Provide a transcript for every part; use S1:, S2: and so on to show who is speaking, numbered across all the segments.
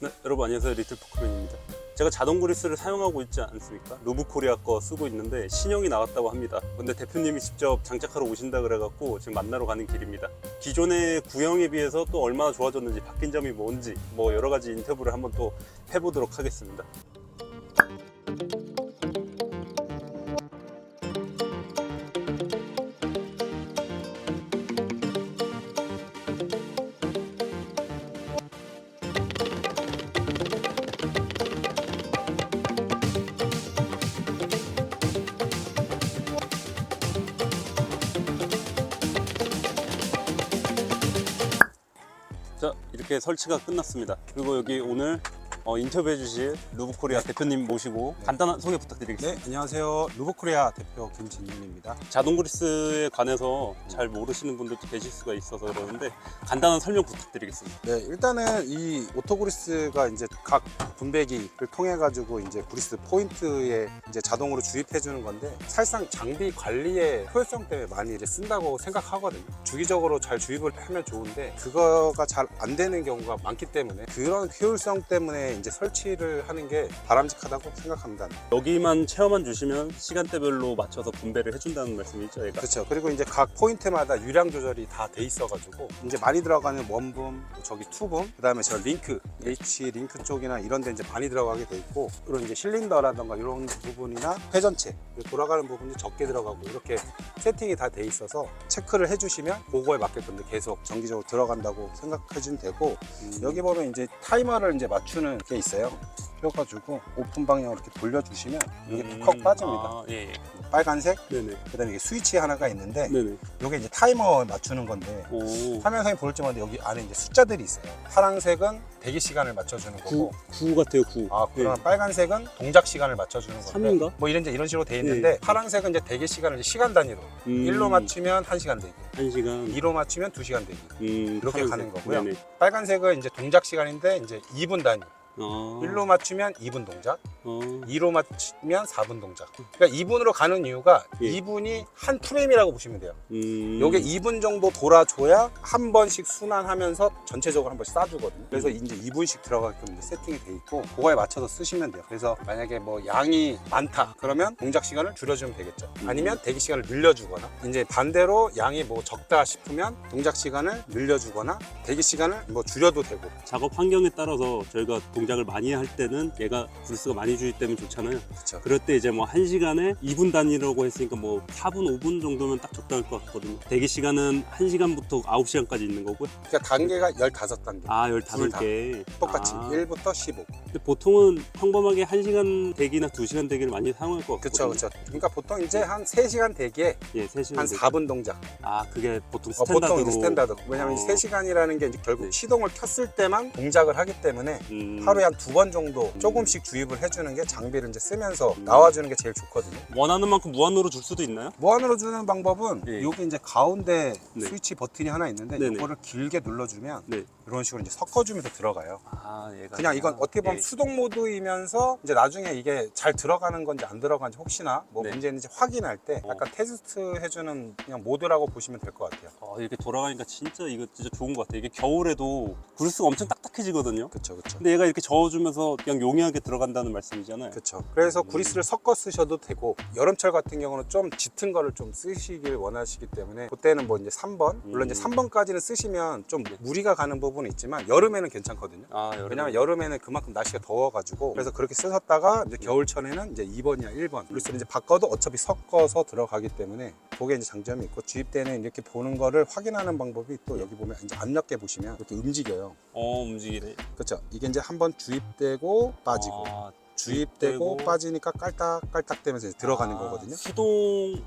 S1: 네, 여러분 안녕하세요. 리틀 포크맨입니다. 제가 자동 그리스를 사용하고 있지 않습니까? 루브코리아 거 쓰고 있는데 신형이 나왔다고 합니다. 근데 대표님이 직접 장착하러 오신다 그래갖고 지금 만나러 가는 길입니다. 기존의 구형에 비해서 또 얼마나 좋아졌는지 바뀐 점이 뭔지 뭐 여러 가지 인터뷰를 한번 또 해보도록 하겠습니다. 이렇게 설치가 끝났습니다. 그리고 여기 오늘 어, 인터뷰해 주실 루브코리아 대표님 모시고 간단한 소개 부탁드리겠습니다.
S2: 네, 안녕하세요. 루브코리아 대표 김진윤입니다.
S1: 자동 그리스에 관해서 잘 모르시는 분들도 계실 수가 있어서 그러는데 간단한 설명 부탁드리겠습니다.
S2: 네, 일단은 이 오토그리스가 이제 각 분배기를 통해 가지고 이제 그리스 포인트에 이제 자동으로 주입해 주는 건데 사실상 장비 관리의 효율성 때문에 많이 이제 쓴다고 생각하거든요. 주기적으로 잘 주입을 하면 좋은데 그거가 잘 안 되는 경우가 많기 때문에 그런 효율성 때문에 이제 설치를 하는 게 바람직하다고 생각합니다.
S1: 여기만 체험만 주시면 시간대별로 맞춰서 분배를 해준다는 말씀이죠, 얘가.
S2: 그렇죠. 그리고 이제 각 포인트마다 유량 조절이 다 돼 있어가지고 이제 많이 들어가는 원붐, 또 저기 투붐, 그다음에 저 링크, H 링크 쪽이나 이런 데 이제 많이 들어가게 돼 있고 그런 이제 실린더라던가 이런 부분이나 회전체 돌아가는 부분이 적게 들어가고 이렇게 세팅이 다 돼 있어서 체크를 해주시면 그거에 맞게끔 계속 정기적으로 들어간다고 생각해주면 되고
S1: 음,
S2: 여기 보면 이제 타이머를 이제 맞추는 게 있어요. 펴가지고 오픈 방향으로 이렇게 돌려주시면 이게
S1: 음,
S2: 턱 빠집니다.
S1: 아, 예, 예.
S2: 빨간색,
S1: 네네.
S2: 그다음에 이게 스위치 하나가 있는데
S1: 네네.
S2: 이게 이제 타이머 맞추는 건데
S1: 오.
S2: 화면상에 보일지 모르는데 여기 안에 이제 숫자들이 있어요. 파란색은 대기 시간을 맞춰주는 거고,
S1: 구, 구 같아요, 구.
S2: 아 그럼
S1: 네.
S2: 빨간색은 동작 시간을 맞춰주는 건데,
S1: 삼인가?
S2: 뭐 이런 이제 이런 식으로 돼 있는데
S1: 네.
S2: 파란색은 이제 대기 시간을 이제 시간 단위로
S1: 음,
S2: 1로 맞추면 1시간 대기,
S1: 한 시간.
S2: 2로 맞추면 2시간 대기.
S1: 음,
S2: 이렇게
S1: 파란색.
S2: 가는 거고요.
S1: 네네.
S2: 빨간색은 이제 동작 시간인데 이제 2분 단위.
S1: 어.
S2: 1로 맞추면 2분 동작,
S1: 어.
S2: 2로 맞추면 4분 동작. 그러니까 2분으로 가는 이유가
S1: 예.
S2: 2분이 한 프레임이라고 보시면 돼요.
S1: 음.
S2: 요게 2분 정도 돌아줘야 한 번씩 순환하면서 전체적으로 한 번씩 싸주거든요. 그래서
S1: 음.
S2: 이제 2분씩 들어가게끔 이제 세팅이 돼 있고 그거에 맞춰서 쓰시면 돼요. 그래서 만약에 뭐 양이 많다 그러면 동작 시간을 줄여주면 되겠죠.
S1: 음.
S2: 아니면 대기 시간을 늘려주거나 이제 반대로 양이 뭐 적다 싶으면 동작 시간을 늘려주거나 대기 시간을 뭐 줄여도 되고
S1: 작업 환경에 따라서 저희가 동작을 많이 할 때는 얘가 브루스가 많이 주입되면 좋잖아요.
S2: 그렇죠.
S1: 그럴 때 이제 뭐 1시간에 2분 단위라고 했으니까 뭐 4분, 5분 정도면 딱 적당할 것 같거든요. 대기 시간은 1시간부터 9시간까지 있는 거고요.
S2: 그러니까 단계가 15단계.
S1: 아,
S2: 둘 다.
S1: 15개.
S2: 똑같이
S1: 아,
S2: 1부터 15.
S1: 보통은 평범하게 1시간 대기나 2시간 대기를 많이 사용할 것 같거든요.
S2: 그렇죠, 그렇죠. 그러니까 보통 이제 한 3시간 대기에
S1: 예, 3시간
S2: 한
S1: 대기.
S2: 4분 동작.
S1: 아, 그게 보통
S2: 어,
S1: 스탠다드로.
S2: 보통 이제 스탠다드. 왜냐면
S1: 어.
S2: 이 3시간이라는 게 이제 결국
S1: 네.
S2: 시동을 켰을 때만 동작을 하기 때문에
S1: 음,
S2: 하루에 한 두 번 정도
S1: 음.
S2: 조금씩 주입을 해주는 게 장비를 이제 쓰면서
S1: 음.
S2: 나와주는 게 제일 좋거든요.
S1: 원하는 만큼 무한으로 줄 수도 있나요?
S2: 무한으로 주는 방법은
S1: 예.
S2: 여기 이제 가운데
S1: 네.
S2: 스위치 버튼이 하나 있는데
S1: 네네.
S2: 이거를 길게 눌러주면
S1: 네.
S2: 이런 식으로 이제 섞어주면서 들어가요.
S1: 아, 얘가.
S2: 그냥 이건 어떻게 보면
S1: 예.
S2: 수동 모드이면서 이제 나중에 이게 잘 들어가는 건지 안 들어가는지 혹시나 뭐
S1: 네.
S2: 문제 있는지 확인할 때
S1: 어.
S2: 약간 테스트 해주는 그냥 모드라고 보시면 될 것 같아요.
S1: 어, 이렇게 돌아가니까 진짜 이거 진짜 좋은 것 같아요. 이게 겨울에도 브루스가 엄청 딱딱해지거든요.
S2: 그렇죠, 그렇죠.
S1: 근데 얘가 이렇게 저어주면서 그냥 용이하게 들어간다는 말씀이잖아요.
S2: 그렇죠. 그래서
S1: 음.
S2: 구리스를 섞어 쓰셔도 되고 여름철 같은 경우는 좀 짙은 거를 좀 쓰시길 원하시기 때문에 그때는 뭐 이제 3번 물론 이제
S1: 음.
S2: 3번까지는 쓰시면 좀 무리가 가는 부분 이 있지만 여름에는 괜찮거든요.
S1: 아, 여름.
S2: 왜냐면 여름에는 그만큼 날씨가 더워가지고 그래서 그렇게 쓰셨다가 이제 겨울철에는 이제 2번이나 1번 구리스를 이제 바꿔도 어차피 섞어서 들어가기 때문에 그게 이제 장점이 있고 주입대는 이렇게 보는 거를 확인하는 방법이 또 여기 보면 이제 압력계 보시면 이렇게 움직여요.
S1: 어, 움직이네.
S2: 그렇죠. 이게 이제 한번 주입되고 빠지고
S1: 아,
S2: 주입되고
S1: 주입되고.
S2: 빠지니까 깔딱깔딱 되면서 이제 들어가는
S1: 아,
S2: 거거든요.
S1: 수동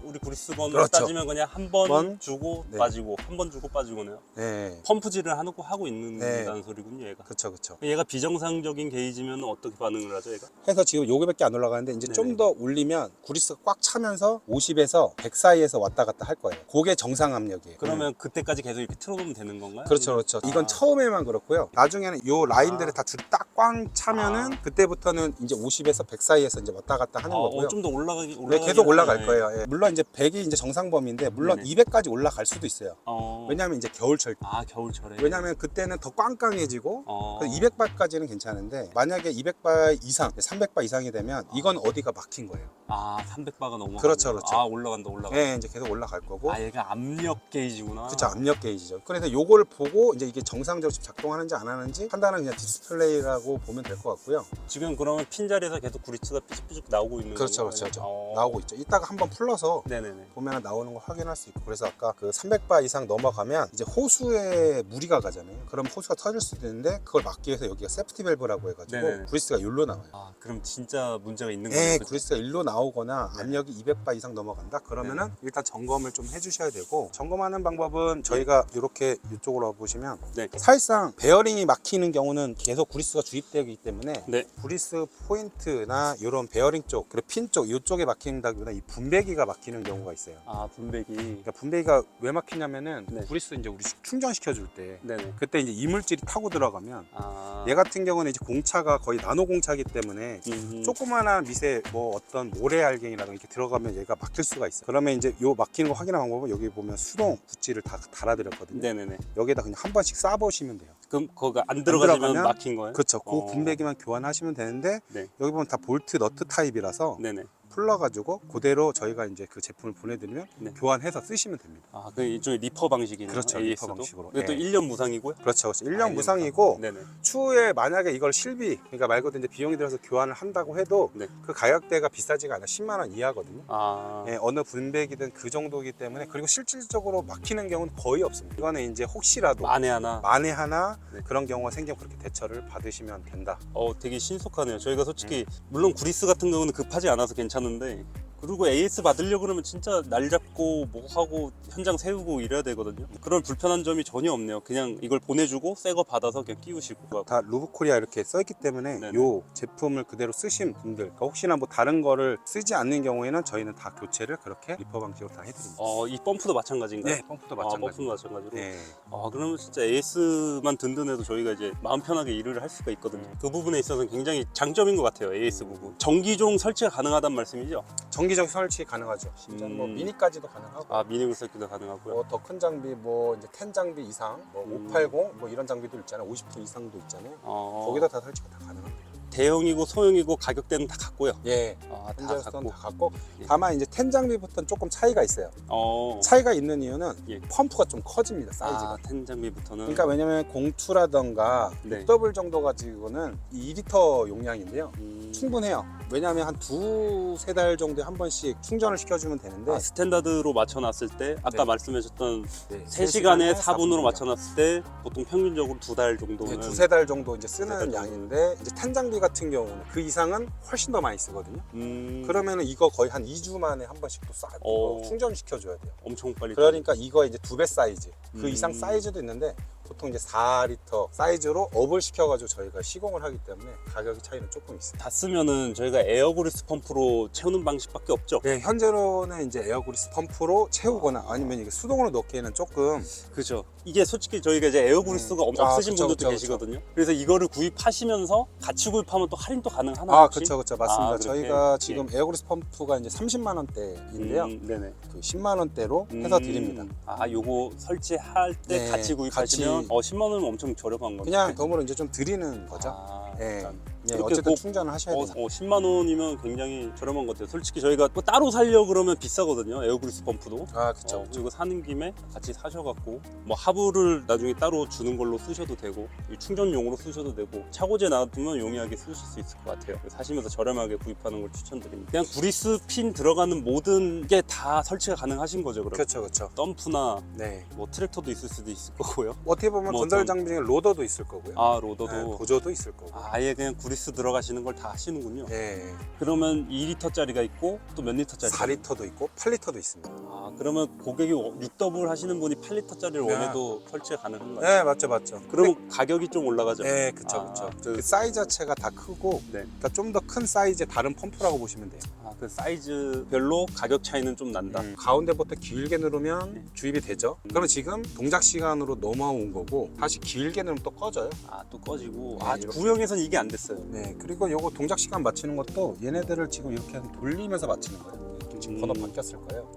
S1: 우리 브루스건으로
S2: 그렇죠.
S1: 따지면 그냥 한 번
S2: 번.
S1: 주고
S2: 네.
S1: 빠지고 한 번 주고 빠지고네요.
S2: 네,
S1: 펌프질을 하고 하고 있는
S2: 네.
S1: 다는 소리군요, 얘가.
S2: 그렇죠, 그렇죠.
S1: 얘가 비정상적인 게이지면 어떻게 반응을 하죠, 얘가?
S2: 해서 지금 요거밖에 안 올라가는데 이제
S1: 네네.
S2: 좀더 올리면 구리스가 꽉 차면서 50에서 100 사이에서 왔다 갔다 할 거예요. 그게 정상 압력이에요.
S1: 그러면 그때까지 계속 이렇게 틀어놓으면 되는 건가요?
S2: 그렇죠, 그렇죠. 이건
S1: 아.
S2: 처음에만 그렇고요. 나중에는 요 라인들이
S1: 아.
S2: 다 줄이 딱꽉 차면은 그때부터는 이제 50에서 100 사이에서 이제 왔다 갔다 하는 거고요.
S1: 아, 좀더 올라가기
S2: 네,
S1: 올라가긴
S2: 계속 올라갈. 거예요. 예. 물론 이제 100이 이제 정상 범위인데 물론
S1: 네네.
S2: 200까지 올라갈 수도 있어요.
S1: 어.
S2: 왜냐하면 이제 겨울철.
S1: 아 겨울철에.
S2: 왜냐하면 그때는 더 꽝꽝해지고
S1: 어.
S2: 200바까지는 괜찮은데 만약에 200바 이상, 300바 이상이 되면 이건 어디가 막힌 거예요.
S1: 아 300바가 넘어.
S2: 그렇죠, 그렇죠.
S1: 아 올라간다 올라가.
S2: 예, 이제 계속 올라갈 거고.
S1: 아 얘가 압력 게이지구나.
S2: 그렇죠 압력 게이지죠. 그래서 요걸 보고 이제 이게 정상적으로 지금 작동하는지 안 하는지 판단은 그냥 디스플레이라고 보면 될 것 같고요.
S1: 지금 그러면 핀 자리에서 계속 구리츠가 삐죽삐죽 나오고 있는
S2: 그렇죠,
S1: 건가요?
S2: 그렇죠, 그렇죠.
S1: 어.
S2: 나오고 있죠. 이따가 한번 풀러서
S1: 네네네.
S2: 보면 나오는 거 확인할 수 있고 그래서 아까 그 300바 이상 넘어가면 이제 호수에 무리가 가잖아요. 그럼 호수가 터질 수도 있는데 그걸 막기 위해서 여기가 세프티 밸브라고 해가지고
S1: 네네네.
S2: 그리스가 일로 나와요.
S1: 아 그럼 진짜 문제가 있는
S2: 예,
S1: 거예요.
S2: 그리스가 일로 나오거나
S1: 네.
S2: 압력이 200바 이상 넘어간다. 그러면은 일단 점검을 좀 해주셔야 되고 점검하는 방법은 저희가 이렇게 이쪽으로 와 보시면
S1: 네.
S2: 사실상 베어링이 막히는 경우는 계속 그리스가 주입되기 때문에
S1: 네.
S2: 그리스 포인 트나 이런 베어링 쪽 그리고 핀 쪽 이쪽에 막힌다기보다 이 분배기가 막히는 경우가 있어요.
S1: 아 분배기.
S2: 그러니까 분배기가 왜 막히냐면은
S1: 네.
S2: 그리스 이제 우리 충전시켜 줄 때
S1: 네네.
S2: 그때 이제 이물질이 타고 들어가면
S1: 아.
S2: 얘 같은 경우는 이제 공차가 거의 나노 공차기 때문에
S1: 음.
S2: 조그마한 미세 뭐 어떤 모래 알갱이라든가 이렇게 들어가면 얘가 막힐 수가 있어요. 그러면 이제 요 막히는 거 확인하는 방법은 여기 보면 수동 구찌를 다 달아드렸거든요.
S1: 네네네.
S2: 여기다 그냥 한 번씩 쏴보시면 돼요.
S1: 그럼 거기가 안 들어가면 막힌 거예요?
S2: 그렇죠. 그
S1: 어.
S2: 분배기만 교환하시면 되는데
S1: 네.
S2: 여기 보면 다 볼트 너트 타입이라서
S1: 네네.
S2: 풀러가지고 그대로 저희가 이제 그 제품을 보내드리면
S1: 네.
S2: 교환해서 쓰시면 됩니다.
S1: 아, 그 일종의 리퍼 방식이네요.
S2: 그렇죠,
S1: AS도.
S2: 리퍼 방식으로.
S1: 이것도
S2: 예.
S1: 1년 무상이고요.
S2: 그렇죠. 그렇죠. 1년
S1: 아,
S2: 무상이고
S1: 네네.
S2: 추후에 만약에 이걸 실비 그러니까 말 그대로 이제 비용이 들어서 교환을 한다고 해도
S1: 네.
S2: 그 가격대가 비싸지가 않아 10만 원 이하거든요.
S1: 아.
S2: 예, 어느 분배기든 그 정도이기 때문에 그리고 실질적으로 막히는 경우는 거의 없습니다. 이거는 이제 혹시라도
S1: 만에 하나.
S2: 만에 하나
S1: 네.
S2: 그런 경우가 생기면 그렇게 대처를 받으시면 된다.
S1: 어, 되게 신속하네요. 저희가 솔직히
S2: 음.
S1: 물론 구리스 같은 경우는 급하지 않아서 괜찮 은데 그리고 AS 받으려고 그러면 진짜 날 잡고 뭐 하고 현장 세우고 이래야 되거든요. 그런 불편한 점이 전혀 없네요. 그냥 이걸 보내주고 새 거 받아서 그냥 끼우시고.
S2: 다 루브코리아 이렇게 써있기 때문에
S1: 네네.
S2: 요 제품을 그대로 쓰신 분들 그러니까 혹시나 뭐 다른 거를 쓰지 않는 경우에는 저희는 다 교체를 그렇게 리퍼 방식으로 다 해드립니다.
S1: 어, 이 펌프도 마찬가지인가요?
S2: 네, 펌프도
S1: 아,
S2: 마찬가지.
S1: 펌프도 마찬가지로.
S2: 네.
S1: 아, 그러면 진짜 AS만 든든해도 저희가 이제 마음 편하게 일을 할 수가 있거든요. 그 부분에 있어서는 굉장히 장점인 것 같아요. AS 부분. 전기종 설치가 가능하다는 말씀이죠?
S2: 정기적 설치 가능하죠. 진짜 뭐
S1: 음.
S2: 미니까지도 가능하고.
S1: 아, 미니 굴삭기도 가능하고요.
S2: 뭐 더 큰 장비 뭐 이제 10 장비 이상 뭐
S1: 음.
S2: 580 뭐 이런 장비도 있잖아요 50톤 이상도 있잖아요
S1: 어,
S2: 거기다 다 설치가 다 가능합니다
S1: 대형이고 소형이고 가격대는 다 같고요.
S2: 예
S1: 아, 다
S2: 현재로서는
S1: 같고.
S2: 다
S1: 예.
S2: 다만 이제 10 장비부터는 조금 차이가 있어요
S1: 어.
S2: 차이가 있는 이유는
S1: 예.
S2: 펌프가 좀 커집니다 사이즈가
S1: 아, 텐 장비부터는.
S2: 그러니까 왜냐면 공투라던가
S1: 네.
S2: 6W 정도 가지고는 2리터 용량인데요
S1: 음,
S2: 충분해요 왜냐면 한 두세 달 정도에 한 번씩 충전을 시켜주면 되는데
S1: 아, 스탠다드로 맞춰놨을 때 아까
S2: 네.
S1: 말씀하셨던
S2: 네,
S1: 3시간에
S2: 시간에
S1: 4분으로
S2: 4분
S1: 맞춰놨을 때 보통 평균적으로 두 달 정도는
S2: 네, 두세 달 정도 이제
S1: 두세
S2: 쓰는
S1: 달 정도.
S2: 양인데 이제 탄 장비 같은 경우는 그 이상은 훨씬 더 많이 쓰거든요
S1: 음,
S2: 그러면은 이거 거의 한 2주 만에 한 번씩 또 쏴,
S1: 어.
S2: 이거 충전시켜 줘야 돼요.
S1: 엄청 빨리
S2: 그러니까 이거 이제 두 배 사이즈, 그
S1: 음.
S2: 이상 사이즈도 있는데 보통 이제 4리터 사이즈로 업을 시켜가지고 저희가 시공을 하기 때문에 가격의 차이는 조금 있어요.
S1: 다 쓰면은 저희가 에어그리스 펌프로 채우는 방식밖에 없죠.
S2: 네, 현재로는 이제 에어그리스 펌프로 채우거나 아니면 이게 수동으로 넣기에는 조금
S1: 그죠. 이게 솔직히 저희가 이제 에어그리스가
S2: 음.
S1: 엄청
S2: 아,
S1: 없으신
S2: 그쵸,
S1: 분들도
S2: 그쵸,
S1: 계시거든요. 그래래서 이거를 구입하시면서 같이 구입하면 또 할인도 가능하나?
S2: 아,
S1: 혹시?
S2: 그렇죠, 그렇죠, 맞습니다.
S1: 아, 그렇게?
S2: 저희가 지금 에어그리스 펌프가 이제 30만 원대인데요,
S1: 음, 네네.
S2: 그 10만 원대로 해서
S1: 음,
S2: 드립니다.
S1: 아, 요거 설치할 때
S2: 네,
S1: 같이 구입하시면
S2: 같이.
S1: 어 10만 원이면 엄청 저렴한 거죠.
S2: 그냥 덤으로 이제 좀 드리는 거죠.
S1: 아,
S2: 예.
S1: 약간.
S2: 예,
S1: 그렇게
S2: 어쨌든
S1: 꼭-
S2: 충전을 하셔야
S1: 어,
S2: 돼요.
S1: 어, 10만 원이면 굉장히 저렴한 것 같아요. 솔직히 저희가 뭐 따로 살려 그러면 비싸거든요. 에어그리스 펌프도.
S2: 아, 그렇죠.
S1: 어, 그리고 사는 김에 같이 사셔갖고 뭐 하부를 나중에 따로 주는 걸로 쓰셔도 되고 이 충전용으로 쓰셔도 되고 차고제 놔두면 용이하게 쓰실 수 있을 것 같아요 사시면서 저렴하게 구입하는 걸 추천드립니다 그냥 구리스 핀 들어가는 모든 게 다 설치가 가능하신 거죠 그럼
S2: 그렇죠, 그렇죠.
S1: 덤프나
S2: 네.
S1: 뭐 트랙터도 있을 수도 있을 거고요
S2: 어떻게 보면
S1: 뭐
S2: 건설 장비 중에 로더도 있을 거고요.
S1: 아 로더도
S2: 네, 보조도 있을 거고.
S1: 아, 아예 그냥 구리 스 들어가시는 걸 다 하시는군요
S2: 예.
S1: 그러면 2리터짜리가 있고 또 몇 리터짜리
S2: 4리터도 있고 8리터도 있습니다.
S1: 아 그러면 고객이 6더블 하시는 분이 8리터짜리를
S2: 네.
S1: 원해도 설치가 가능한 거예요
S2: 네, 맞죠, 맞죠.
S1: 그러면 가격이 좀 올라가죠
S2: 네, 그쵸,
S1: 아,
S2: 그쵸.
S1: 그-
S2: 그 사이즈 자체가 다 크고,
S1: 네.
S2: 그러니까 좀 더 큰 사이즈의 다른 펌프라고 보시면 돼요.
S1: 아, 그 사이즈별로 가격 차이는 좀 난다.
S2: 음, 가운데부터 길게 누르면
S1: 네.
S2: 주입이 되죠. 그러면 지금 동작 시간으로 넘어온 거고 다시 길게 누르면 또 꺼져요.
S1: 아 또 꺼지고
S2: 네,
S1: 아
S2: 이렇게.
S1: 구형에선 이게 안 됐어요.
S2: 네, 그리고 요거 동작 시간 맞추는 것도 얘네들을 지금 이렇게 돌리면서 맞추는 거예요. 지금
S1: 음.
S2: 번호 바뀌었을 거예요.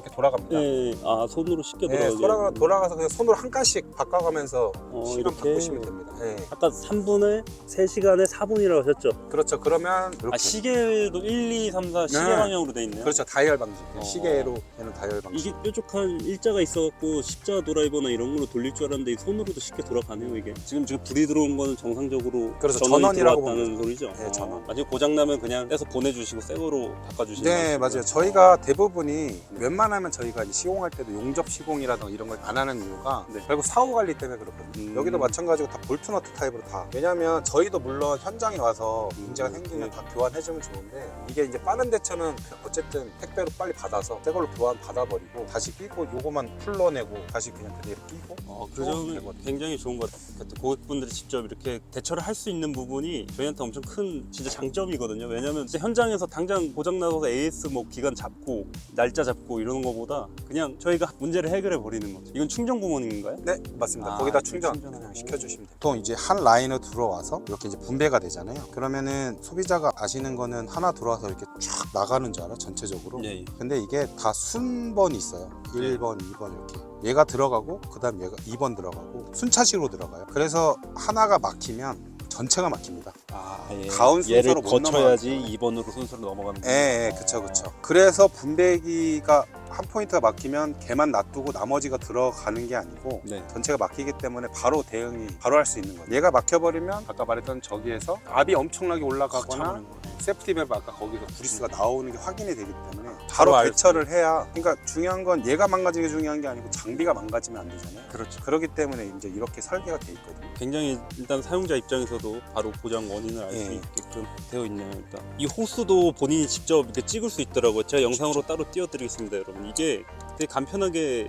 S2: 이렇게 돌아갑니다.
S1: 네, 아 손으로 쉽게
S2: 네,
S1: 돌아가게.
S2: 돌아가, 돌아가서 그냥 손으로 한 칸씩 바꿔가면서
S1: 어,
S2: 시간
S1: 이렇게.
S2: 바꾸시면 됩니다. 네.
S1: 아까 3분에 3시간에 4분이라고 하셨죠?
S2: 그렇죠. 그러면 이렇게
S1: 아 시계도 1, 2, 3, 4 시계
S2: 네.
S1: 방향으로 돼 있네요.
S2: 그렇죠. 다이얼 방식.
S1: 어.
S2: 시계로 되는 다이얼 방식.
S1: 이게 뾰족한 일자가 있어갖고 십자 드라이버나 이런 걸로 돌릴 줄 알았는데 손으로도 쉽게 돌아가네요 이게 지금 지금 불이 들어온 거는 정상적으로
S2: 그래서
S1: 전원이
S2: 전원이라고
S1: 들어왔다는
S2: 보면
S1: 소리죠?
S2: 네, 전원.
S1: 만약에 고장 나면 그냥 떼서 보내주시고 새 거로 바꿔주시는
S2: 네,
S1: 방식이고요.
S2: 맞아요. 저희가 대부분이 웬만 하면 저희가 이제 시공할 때도 용접 시공이라든가 이런 걸 안 하는 이유가
S1: 네.
S2: 결국 사후 관리 때문에 그렇거든요.
S1: 음.
S2: 여기도 마찬가지고 다 볼트너트 타입으로 다. 왜냐면 저희도 물론 현장에 와서 문제가 생기면
S1: 네.
S2: 다 교환해주면 좋은데 이게 이제 빠른 대처는 어쨌든 택배로 빨리 받아서 새 걸로 교환 받아버리고 다시 끼고 요거만 풀러내고 다시 그냥 그대로 끼고
S1: 어, 그
S2: 되거든요.
S1: 굉장히 좋은 것 같아요. 그러니까 고객분들이 직접 이렇게 대처를 할 수 있는 부분이 저희한테 엄청 큰 진짜 장점이거든요. 왜냐면 진짜 현장에서 당장 고장 나서 AS 뭐 기간 잡고 날짜 잡고 이 러는 것보다 그냥 저희가 문제를 해결해 버리는 거죠. 이건 충전 구멍인가요?
S2: 네 맞습니다
S1: 아,
S2: 거기다
S1: 이렇게
S2: 충전. 그냥 시켜주시면 돼요 보통 이제 한 라인으로 들어와서 이렇게 이제 분배가 되잖아요 그러면은 소비자가 아시는 거는 하나 들어와서 이렇게 쫙 나가는 줄 알아 전체적으로
S1: 예, 예.
S2: 근데 이게 다 순번이 있어요 1번 2번 이렇게 얘가 들어가고 그 다음 얘가 2번 들어가고 순차식으로 들어가요 그래서 하나가 막히면 전체가 막힙니다
S1: 아, 예.
S2: 가운 순서로
S1: 거쳐야지 2번으로 순서로 넘어가는
S2: 예, 예, 그쵸, 그쵸. 그래서 분배기가 한 포인트가 막히면 걔만 놔두고 나머지가 들어가는 게 아니고
S1: 네.
S2: 전체가 막히기 때문에 바로 대응이 바로 할 수 있는 거예요. 얘가 막혀버리면 아까 말했던 저기에서 압이 엄청나게 올라가거나
S1: 차오르는 거.
S2: 세프티 밸브 아까 거기서 브리스가 나오는 게 확인이 되기 때문에
S1: 바로
S2: 대처를 해야 그러니까 중요한 건 얘가 망가지는 게 중요한 게 아니고 장비가 망가지면 안 되잖아요.
S1: 그렇죠.
S2: 그렇기 때문에 이제 이렇게 설계가 돼 있거든요.
S1: 굉장히 일단 사용자 입장에서도 바로 고장 원인을 알수
S2: 예.
S1: 있게끔 되어 있네요. 일단 이 호스도 본인이 직접 이렇게 찍을 수 있더라고요. 제가 영상으로 따로 띄워드리겠습니다, 여러분. 이게 되게 간편하게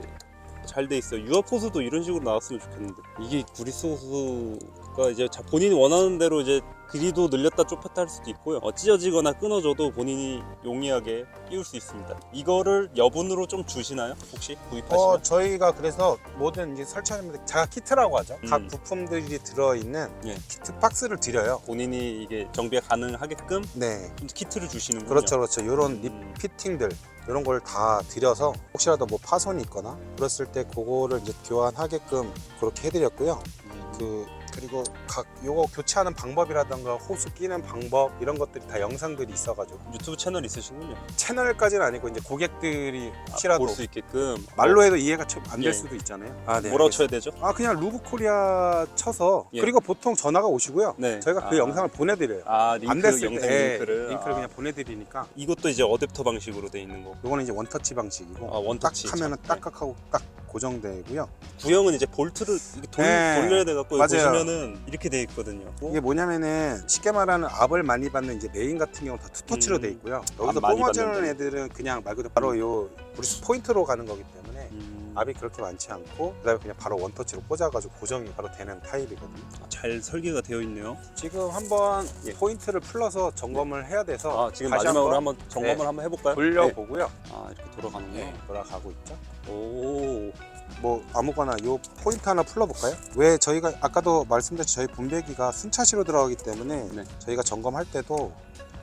S1: 잘 돼 있어요. 호스도 이런 식으로 나왔으면 좋겠는데 이게 구리스 호스가 이제 자- 본인이 원하는 대로 이제 길이도 늘렸다 좁혔다 할 수도 있고요. 어, 찢어지거나 끊어져도 본인이 용이하게 끼울 수 있습니다. 이거를 여분으로 좀 주시나요? 혹시 구입하시면?
S2: 어, 저희가 그래서 모든 이제 설치하는 자가 키트라고 하죠. 각
S1: 음.
S2: 부품들이 들어있는
S1: 예.
S2: 키트 박스를 드려요.
S1: 본인이 이게 정비가 가능하게끔
S2: 네.
S1: 좀 키트를 주시는군요.
S2: 그렇죠, 그렇죠. 이런 립
S1: 음.
S2: 피팅들 이런 걸 다 드려서 혹시라도 뭐 파손이 있거나 그랬을 때 그거를 이제 교환하게끔 그렇게 해드렸고요.
S1: 음.
S2: 그 그리고 각 요거 교체하는 방법이라던가 호스 끼는 방법 이런 것들이 다 영상들이 있어가지고
S1: 유튜브 채널 있으시군요.
S2: 채널까지는 아니고 이제 고객들이 혹시라도
S1: 아, 볼수 있게끔
S2: 말로 해도 이해가 안 될
S1: 예.
S2: 수도 있잖아요. 아, 네.
S1: 뭐라고
S2: 알겠습니다.
S1: 쳐야 되죠?
S2: 아 그냥 루브코리아 쳐서
S1: 예.
S2: 그리고 보통 전화가 오시고요.
S1: 네.
S2: 저희가 그
S1: 아.
S2: 영상을 보내드려요.
S1: 아 링크
S2: 안 됐을
S1: 영상
S2: 때
S1: 링크를
S2: 링크를
S1: 아.
S2: 그냥 보내드리니까
S1: 이것도 이제 어댑터 방식으로 돼 있는 거.
S2: 요거는 이제 원터치 방식이고
S1: 아 원터치.
S2: 딱 하면은
S1: 참, 네.
S2: 딱딱하고 딱 고정되고요.
S1: 구형은 이제 볼트를 이렇게 돌,
S2: 네.
S1: 돌려야 돼 갖고
S2: 맞아요.
S1: 보시면 은 이렇게 돼 있거든요.
S2: 이게 뭐냐면은 쉽게 말하는 압을 많이 받는 이제 메인 같은 경우는 다 투터치로
S1: 음.
S2: 돼 있고요.
S1: 압
S2: 여기서
S1: 많이
S2: 뽑아주는
S1: 받는데.
S2: 애들은 그냥 말 그대로 바로 요 브리스 포인트로 가는 거기 때문에
S1: 음,
S2: 압이 그렇게 많지 않고 그다음에 그냥 바로 원터치로 꽂아가지고 고정이 바로 되는 타입이거든요.
S1: 잘 설계가 되어 있네요.
S2: 지금 한번
S1: 예.
S2: 포인트를 풀러서 점검을 해야 돼서
S1: 아 지금
S2: 다시
S1: 마지막으로
S2: 한번
S1: 한번 점검을
S2: 네.
S1: 한번 해볼까요?
S2: 돌려보고요.
S1: 네. 아 이렇게 돌아가는군요.
S2: 네, 돌아가고 있죠.
S1: 오.
S2: 뭐 아무거나 요 포인트 하나 풀러볼까요? 왜 저희가 아까도 말씀드렸듯이 저희 분배기가 순차시로 들어가기 때문에
S1: 네.
S2: 저희가 점검할 때도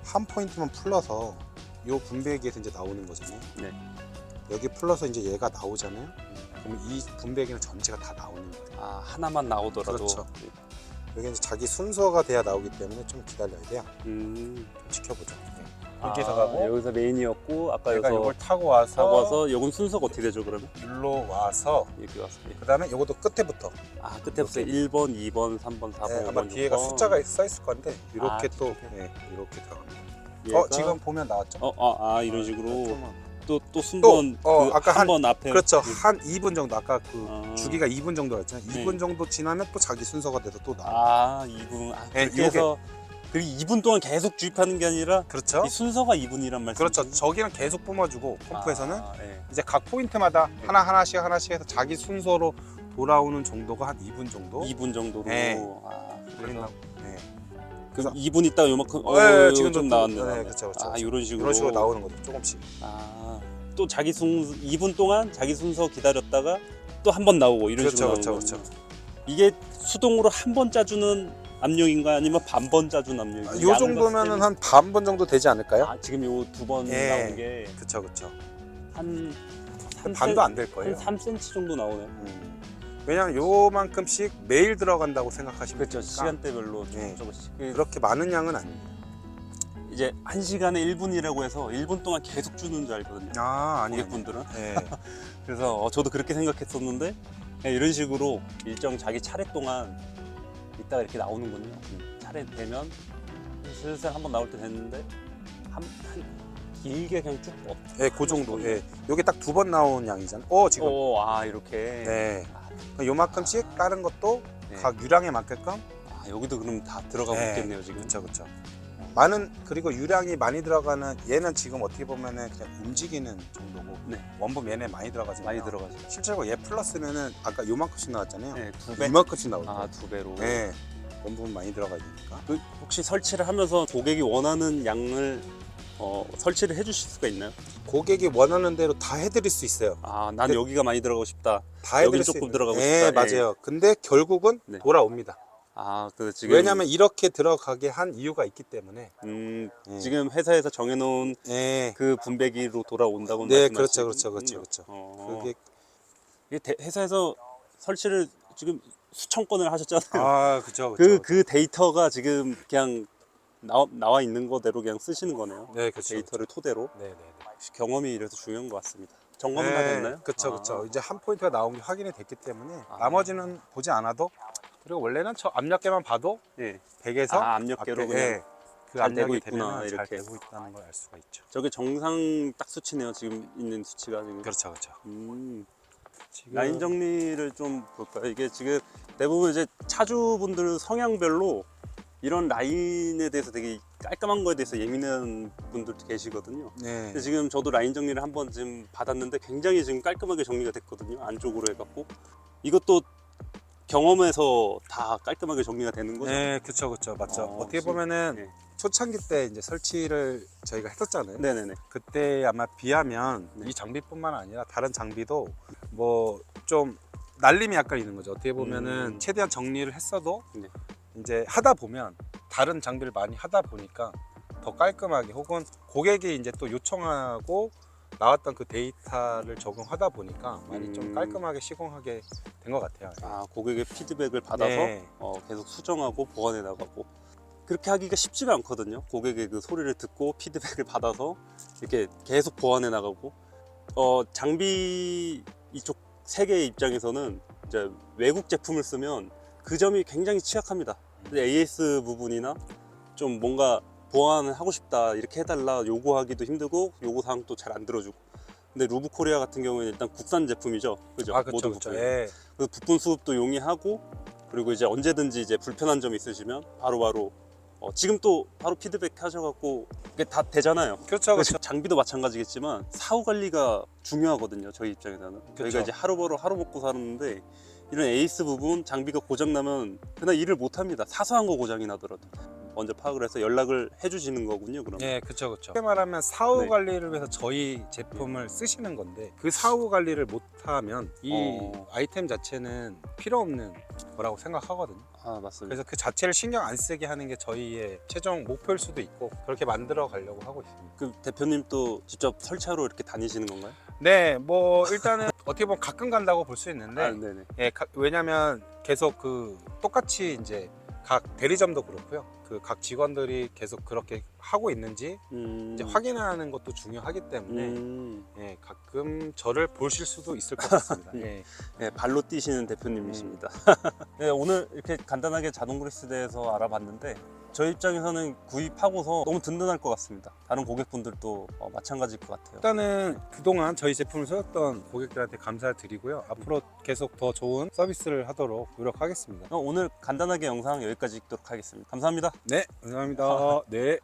S2: 한 포인트만 풀러서 요 분배기에서 이제 나오는 거잖아요.
S1: 네.
S2: 여기 풀러서 이제 얘가 나오잖아요. 그러면 이 분배기는 전체가 다 나오는 거예요.
S1: 아 하나만 나오더라도.
S2: 그렇죠. 여기 이제 자기 순서가 돼야 나오기 때문에 좀 기다려야 돼요.
S1: 음.
S2: 좀 지켜보죠. 네.
S1: 아,
S2: 여기서 가고
S1: 여기서 메인이었고 아까
S2: 제가
S1: 여기서
S2: 이걸 타고 와서
S1: 타고 와서 요건 순서가 어떻게 되죠 그러면?
S2: 눌러 와서
S1: 이렇게 와서 예.
S2: 그 다음에 이것도 끝에부터
S1: 아 끝에부터 1번, 2번, 3번, 4번,
S2: 네,
S1: 5번,
S2: 아마 뒤에가
S1: 6번.
S2: 숫자가 써 있을 건데 이렇게
S1: 아,
S2: 또 네, 이렇게 들어갑니다.
S1: 얘가-
S2: 어 지금 보면 나왔죠?
S1: 어, 아, 아 이런
S2: 어,
S1: 식으로
S2: 조금만.
S1: 또또 순번
S2: 또, 어,
S1: 그
S2: 아까
S1: 한
S2: 한-
S1: 번 앞에
S2: 그렇죠.
S1: 그-
S2: 한 2분 정도 아까 그
S1: 아.
S2: 주기가 2분 정도였잖아요.
S1: 네.
S2: 2분 정도 지나면 또 자기 순서가 돼서 또 나와.
S1: 아 2분 아,
S2: 네,
S1: 그렇게 해서 그리고 2분 동안 계속 주입하는 게 아니라
S2: 그렇죠?
S1: 이 순서가 2분이란 말씀
S2: 그렇죠. 저기는 계속 뿜어주고 펌프에서는
S1: 아, 네.
S2: 이제 각 포인트마다 하나 하나씩 하나씩 해서 자기 순서로 돌아오는 정도가 한 2분 정도
S1: 2분 정도로
S2: 네.
S1: 아, 그래서.
S2: 네.
S1: 그럼 2분 있다가 요만큼 어,
S2: 네,
S1: 지금
S2: 지금도
S1: 좀
S2: 또-
S1: 나왔네.
S2: 네,
S1: 나왔네.
S2: 그쵸, 그쵸,
S1: 아. 이런 식으로
S2: 이런 식으로 나오는 것도 조금씩.
S1: 아, 또 자기 순 2분 동안 자기 순서 기다렸다가 또 한 번 나오고 이런
S2: 그렇죠,
S1: 식으로
S2: 그렇죠,
S1: 나오는
S2: 그렇죠.
S1: 이게 수동으로 한 번 짜주는 압력인가 아니면 반번 짜주는 압력인가?
S2: 아, 요 정도면은 한 반 번 정도 되지 않을까요?
S1: 아, 지금 요 두 번
S2: 예.
S1: 나온 게
S2: 그쵸, 그쵸.
S1: 한
S2: 반도
S1: 안될한
S2: 거예요.
S1: 3cm 정도 나오네요.
S2: 음. 왜냐면 요만큼씩 매일 들어간다고 생각하시면
S1: 그렇죠.
S2: 되니까
S1: 시간대별로
S2: 네.
S1: 조금 조금씩. 그
S2: 그렇게 많은 양은 아닙니다.
S1: 이제 한 시간에 1분이라고 해서 1분 동안 계속 주는 줄 알거든요.
S2: 아, 아니에요.
S1: 고객분들은.
S2: 네.
S1: 그래서 어, 저도 그렇게 생각했었는데 그냥 이런 식으로 일정 자기 차례 동안 있다가 이렇게 나오는군요. 차례 되면 슬슬 한번 나올 때 됐는데 한, 한 길게 그냥 쭉 뻗.
S2: 네, 그 정도. 예. 요게 딱 두 번 나온 양이잖아요. 어, 지금.
S1: 오, 아 이렇게.
S2: 네.
S1: 아,
S2: 요만큼씩 다른 것도
S1: 네.
S2: 각 유량에 맞게끔.
S1: 아, 여기도 그럼 다 들어가고
S2: 네.
S1: 있겠네요 지금.
S2: 그쵸, 그쵸. 많은, 그리고 유량이 많이 들어가는 얘는 지금 어떻게 보면은 그냥 움직이는 정도고.
S1: 네.
S2: 원본 얘네 많이 들어가잖아요.
S1: 많이 들어가죠.
S2: 실제로 얘 플러스면은 아까 요만큼씩 나왔잖아요.
S1: 네, 두 배.
S2: 이만큼씩 거예요.
S1: 아, 두 배로.
S2: 네. 원본 많이 들어가야 되니까.
S1: 그 혹시 설치를 하면서 고객이 원하는 양을 어, 설치를 해주실 수가 있나요?
S2: 고객이 원하는 대로 다 해드릴 수 있어요.
S1: 아, 난
S2: 네.
S1: 여기가 많이 들어가고 싶다.
S2: 다 해드릴
S1: 여긴
S2: 수
S1: 조금
S2: 있는-
S1: 들어가고
S2: 네,
S1: 싶다.
S2: 맞아요. 근데 결국은
S1: 네.
S2: 돌아옵니다.
S1: 아, 그 지금
S2: 왜냐하면 이렇게 들어가게 한 이유가 있기 때문에.
S1: 음,
S2: 네.
S1: 지금 회사에서 정해놓은
S2: 네.
S1: 그 분배기로 돌아온다고
S2: 네, 그렇죠, 그렇죠, 그렇죠. 그렇죠.
S1: 어,
S2: 그게
S1: 이게 대- 회사에서 설치를 지금 수천 건을 하셨잖아요.
S2: 아, 그죠,
S1: 그, 그 데이터가 지금 그냥 나와, 나와 있는 거대로 그냥 쓰시는 거네요.
S2: 네, 그렇죠.
S1: 데이터를 토대로.
S2: 네, 네,
S1: 역시 경험이 이래서 중요한 것 같습니다. 점검은
S2: 네.
S1: 다 됐나요?
S2: 그렇죠,
S1: 아,
S2: 그렇죠. 이제 한 포인트가 나온 게 확인이 됐기 때문에
S1: 아.
S2: 나머지는 보지 않아도 그리고 원래는 저 압력계만 봐도
S1: 예.
S2: 100에서
S1: 아, 압력계로 그냥 그잘 되고
S2: 압력이
S1: 있구나,
S2: 되면 잘
S1: 이렇게.
S2: 되고 있다는 걸 알 수가 있죠.
S1: 저게 정상 딱 수치네요. 지금 있는 수치가 지금.
S2: 그렇죠, 그렇죠.
S1: 음,
S2: 지금
S1: 라인 정리를 좀 볼까요? 이게 지금 대부분 이제 차주분들 성향별로 이런 라인에 대해서 되게 깔끔한 거에 대해서 예민한 분들도 계시거든요.
S2: 네.
S1: 근데 지금 저도 라인 정리를 한 번 지금 받았는데 굉장히 지금 깔끔하게 정리가 됐거든요. 안쪽으로 해갖고 이것도 경험에서 다 깔끔하게 정리가 되는 거죠.
S2: 네, 그렇죠, 그렇죠, 맞죠.
S1: 어,
S2: 어, 떻게 보면은
S1: 네.
S2: 초창기 때 이제 설치를 저희가 했었잖아요.
S1: 네네네.
S2: 그때 아마 비하면
S1: 네.
S2: 이 장비뿐만 아니라 다른 장비도 뭐 좀 날림이 약간 있는 거죠. 어떻게 보면은
S1: 음.
S2: 최대한 정리를 했어도
S1: 네.
S2: 이제 하다 보면 다른 장비를 많이 하다 보니까 더 깔끔하게 혹은 고객이 이제 또 요청하고 나왔던 그 데이터를 적용하다 보니까 많이 좀
S1: 음.
S2: 깔끔하게 시공하게 된 것 같아요.
S1: 아 고객의 피드백을 받아서
S2: 네.
S1: 어, 계속 수정하고 보완해 나가고 그렇게 하기가 쉽지가 않거든요. 고객의 그 소리를 듣고 피드백을 받아서 이렇게 계속 보완해 나가고 어, 장비 이쪽 세계의 입장에서는 이제 외국 제품을 쓰면 그 점이 굉장히 취약합니다. 근데 AS 부분이나 좀 뭔가 보완을 하고 싶다 이렇게 해달라 요구하기도 힘들고 요구 사항 도 잘 안 들어주고 근데 루브 코리아 같은 경우에는 일단 국산 제품이죠 그죠
S2: 아, 그렇죠,
S1: 모든
S2: 그렇죠.
S1: 부품이.
S2: 예.
S1: 그 부품 수급도 용이하고 그리고 이제 언제든지 이제 불편한 점이 있으시면 바로 바로 어, 지금 또 바로 피드백 하셔갖고 이게 다 되잖아요.
S2: 그렇죠, 그렇죠.
S1: 장비도 마찬가지겠지만 사후 관리가 중요하거든요. 저희 입장에서는 저희가
S2: 그쵸.
S1: 이제 하루 벌어 하루 먹고 사는데 이런 에이스 부분 장비가 고장 나면 그날 일을 못 합니다. 사소한 거 고장이 나더라도 먼저 파악을 해서 연락을 해주시는 거군요. 그럼
S2: 예, 그렇죠, 그렇죠. 쉽게 말하면 사후
S1: 네.
S2: 관리를 위해서 저희 제품을 쓰시는 건데 그 사후 관리를 못하면 이
S1: 어.
S2: 아이템 자체는 필요 없는 거라고 생각하거든요.
S1: 아 맞습니다.
S2: 그래서 그 자체를 신경 안 쓰게 하는 게 저희의 최종 목표일 수도 있고 그렇게 만들어 가려고 하고 있습니다.
S1: 그 대표님 또 직접 설치하러 이렇게 다니시는 건가요?
S2: 네, 뭐 일단은 어떻게 보면 가끔 간다고 볼 수 있는데
S1: 아, 네네.
S2: 예, 가- 왜냐면 계속 그 똑같이 이제 각 대리점도 그렇고요. 그 각 직원들이 계속 그렇게 하고 있는지
S1: 음,
S2: 이제 확인하는 것도 중요하기 때문에
S1: 음,
S2: 예, 가끔 저를 보실 수도 있을 것 같습니다. 예.
S1: 네, 발로 뛰시는 대표님이십니다. 네, 오늘 이렇게 간단하게 자동 그리스에 대해서 알아봤는데 저희 입장에서는 구입하고서 너무 든든할 것 같습니다. 다른 고객분들도 어, 마찬가지일 것 같아요.
S2: 일단은 그동안 저희 제품을 쓰셨던 고객들한테 감사를 드리고요. 앞으로 계속 더 좋은 서비스를 하도록 노력하겠습니다.
S1: 어, 오늘 간단하게 영상 여기까지 찍도록 하겠습니다. 감사합니다.
S2: 네, 감사합니다. 네.